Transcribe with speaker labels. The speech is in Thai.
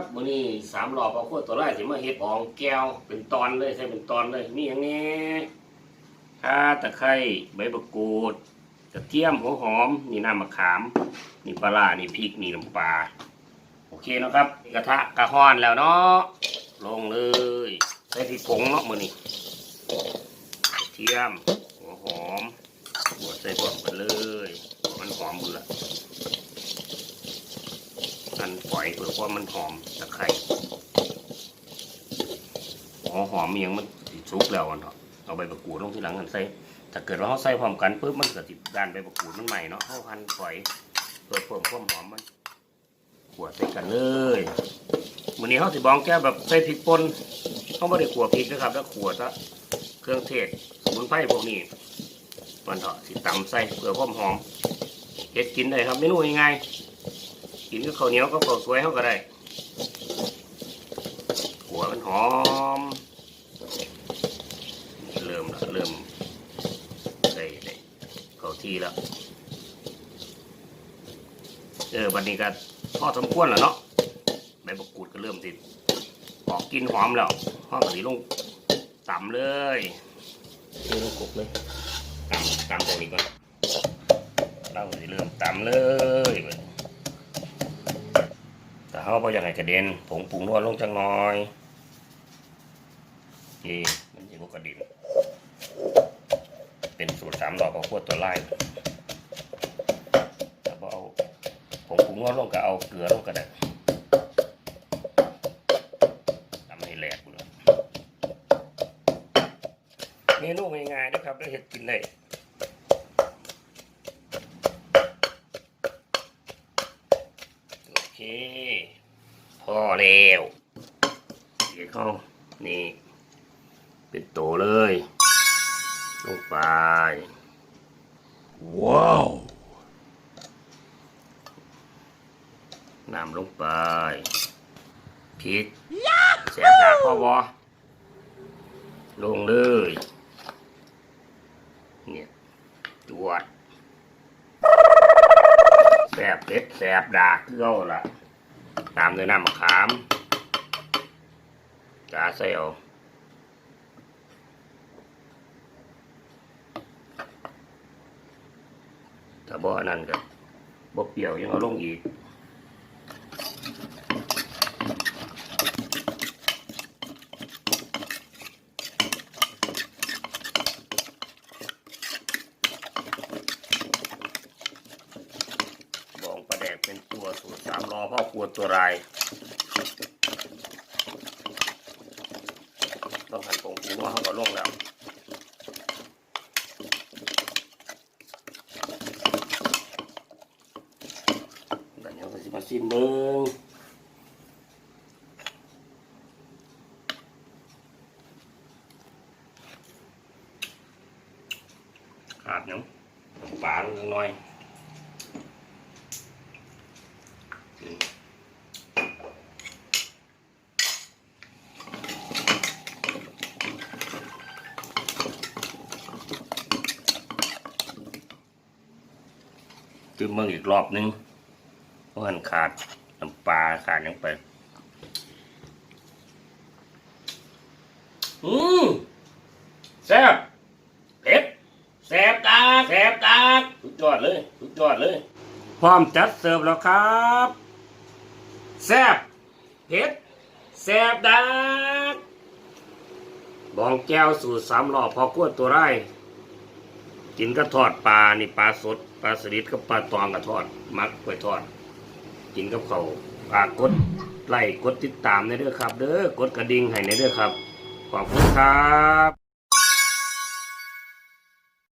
Speaker 1: บมื้อนี้สามรอบเอาขวดตัวแรกสิมาเฮ็ดอองแก้วเป็นตอนเลยใส่เป็นตอนเลยมีหยังแหน่ข่าตะไคร้ใบมะกรูดกระเทียมหัวหอมนี่น้ำมะขามนี่ปลาร้านี่พริกนี่น้ำปลาโอเคนะครับกระทะกระห้อนแล้วเนาะลงเลยใส่พริกผงเนาะมือนี้กระเทียมหัวหอมบวดใส่พวกไปเลย มันหอมเบื่อ อันปล่อยเพื่อความมันหอมตะไคร้หอหอมมียงมันสิสุกแล้วอันเถอะเอาใบประกูดลงที่หลังกันใส่ถ้าเกิดว่าเขาใส่พร้อมกันปุ๊บมันก็ติดด้านใบประกูดมันใหม่เนาะเขาหั่นปล่อยเพื่อเพิ่มความหอมมันขวดใส่กันเลยวันนี้เขาสิบองแก้วแบบใส่พริกป่นเขาไม่ได้ขัวพริกนะครับ แล้วขัวซะเครื่องเทศสมุนไพรพวกนี้มันเถอะสิตำใส่เพื่อความหอมเฮ็ดกินได้ครับเมนูง่ายๆ กินกับข้าวเหนียวก็ข้าวสวยเขาก็ได้หัวมันหอม เริ่มล้วเริ่มได้ได้เข้าที่แล้วเออบัดนี้ก็พอสมควรแล้วเนาะใบมะกรูดก็เริ่มติดออกกินหอมแล้วห้องกะทิลงต่ำเลยนี่ลงกบเลยต่ำต่ำตรงนี้ก่อนเราก็สิเริ่มต่ำเลย เขาพออยากให้กระเด็นผงปรุงนวดลงจังน้อยนี่มันจะพวกกระเด็นเป็นสูตรสามดอกของขวดตัวไล่ถ้าพอเอาผงปรุงนวดลงก็เอาเกลือลงก็ได้ทำให้แหลกเลยเมนูง่ายๆนะครับได้เห็ดกินได้โอเค อแล้วเดี๋ยวเข้านี่ เป็นโตเลย ลงไป ว้าวน้ำลงไปพริกแสบดากพ่อบอลงเลย เนี่ยจวดแสบเล็ดแสบดากเกล้าล่ะ ตามด้วยน้ำมะขามกาใส่เอาถ้าบ่อนั่นก็บ่เปรี้ยวยังเอาลงอีก บองปลาแดกเป็นตัวสูตรสาม ลัวตัวไรต้องหั่นผงปูว่าเขาก็ลงแล้วแต่เดี๋ยวก็สิมาซิมเบิ้งขาดหยังปลาลงหน่อย อเมืองอีกรอบนึงเพราะมันขาดน้ำปลาขาดยังไป อืมแซ่บเผ็ดแซ่บตาแซ่บตาสุดยอดเลยสุดยอดเลย พร้อมจัดเสิร์ฟแล้วครับแซ่บเผ็ดแซ่บดักบองแก้วสูตรสามหลอพอก้วยตัวไร่ กินก็ทอดปลานี่ปลาสดปลาสลิดกับปลาตองก็ทอด มักไปทอด กินกับเขาวฝากกดไลค์กดติดตามในเด้อครับ เด้อกดกระดิ่งให้ในเด้อครับ ขอบคุณครับ